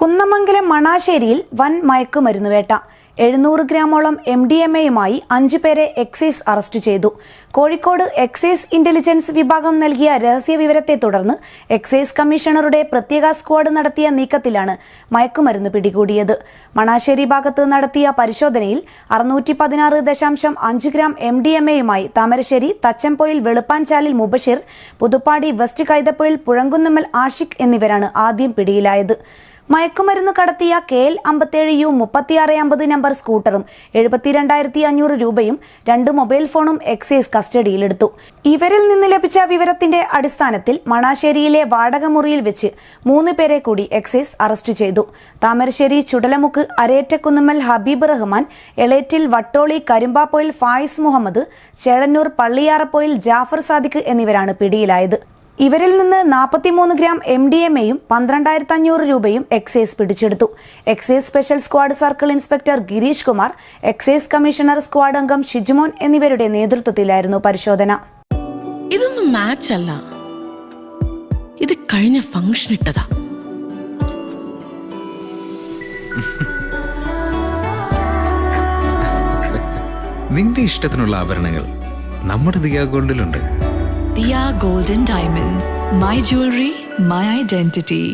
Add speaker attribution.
Speaker 1: കുന്നമംഗലം മണാശ്ശേരിയിൽ വൻ മയക്കുമരുന്ന് വേട്ട. എഴുന്നൂറ് ഗ്രാമോളം എം ഡി എം എയുമായി അഞ്ചു പേരെ എക്സൈസ് അറസ്റ്റ് ചെയ്തു. കോഴിക്കോട് എക്സൈസ് ഇന്റലിജൻസ് വിഭാഗം നൽകിയ രഹസ്യ വിവരത്തെ തുടർന്ന് എക്സൈസ് കമ്മീഷണറുടെ പ്രത്യേക സ്ക്വാഡ് നടത്തിയ നീക്കത്തിലാണ് മയക്കുമരുന്ന് പിടികൂടിയത്. മണാശ്ശേരി ഭാഗത്ത് നടത്തിയ പരിശോധനയിൽ അറുന്നൂറ്റി പതിനാറ് ദശാംശം അഞ്ച് ഗ്രാം എം ഡി എം എയുമായി താമരശ്ശേരി തച്ചംപൊയിൽ വെളുപ്പാൻചാലിൽ മുബഷീർ പുതുപ്പാടി വെസ്റ്റ് കൈതപ്പൊയിൽ പുഴങ്കുന്നമ്മൽ ആഷിഖ് എന്നിവരാണ് ആദ്യം പിടിയിലായത്. മയക്കുമരുന്ന് കടത്തിയ കെ എൽ അമ്പത്തേഴ് യു മുപ്പത്തിയാറ് അമ്പത് നമ്പർ സ്കൂട്ടറും എഴുപത്തിരണ്ടായിരത്തി അഞ്ഞൂറ് രൂപയും രണ്ട് മൊബൈൽ ഫോണും എക്സൈസ് കസ്റ്റഡിയിലെടുത്തു. ഇവരിൽ നിന്ന് ലഭിച്ച വിവരത്തിന്റെ അടിസ്ഥാനത്തിൽ മണാശ്ശേരിയിലെ വാടകമുറിയിൽ വെച്ച് മൂന്ന് പേരെ കൂടി എക്സൈസ് അറസ്റ്റ് ചെയ്തു. താമരശ്ശേരി ചുടലമുക്ക് അരേറ്റക്കുന്നുമ്മൽ ഹബീബ് റഹ്മാൻ എളേറ്റിൽ വട്ടോളി കരിമ്പാപ്പോയിൽ ഫായിസ് മുഹമ്മദ് ചേളന്നൂർ പള്ളിയാറപ്പോയിൽ ജാഫർ സാദിഖ് എന്നിവരാണ് പിടിയിലായത്. ഇവരിൽ നിന്ന് നാൽപ്പത്തിമൂന്ന് ഗ്രാം എം ഡി എം എയും പന്ത്രണ്ടായിരത്തി അഞ്ഞൂറ് രൂപയും എക്സൈസ് പിടിച്ചെടുത്തു. Excise special squad circle inspector Gireesh Kumar excise commissioner squad അംഗം ഷിജ്മോൻ എന്നിവരുടെ നേതൃത്വത്തിലായിരുന്നു പരിശോധന.
Speaker 2: ഇതൊന്നും മാച്ച് അല്ല. ഇത് കഴിഞ്ഞ ഫംഗ്ഷൻ ഇട്ടതാ.
Speaker 3: നിന്റെ ഇഷ്ടത്തിനുള്ള ആഭരണങ്ങൾ നമ്മുടെ Diya ഗോൾഡിലുണ്ട്
Speaker 4: Dia Golden Diamonds, my jewelry, my identity.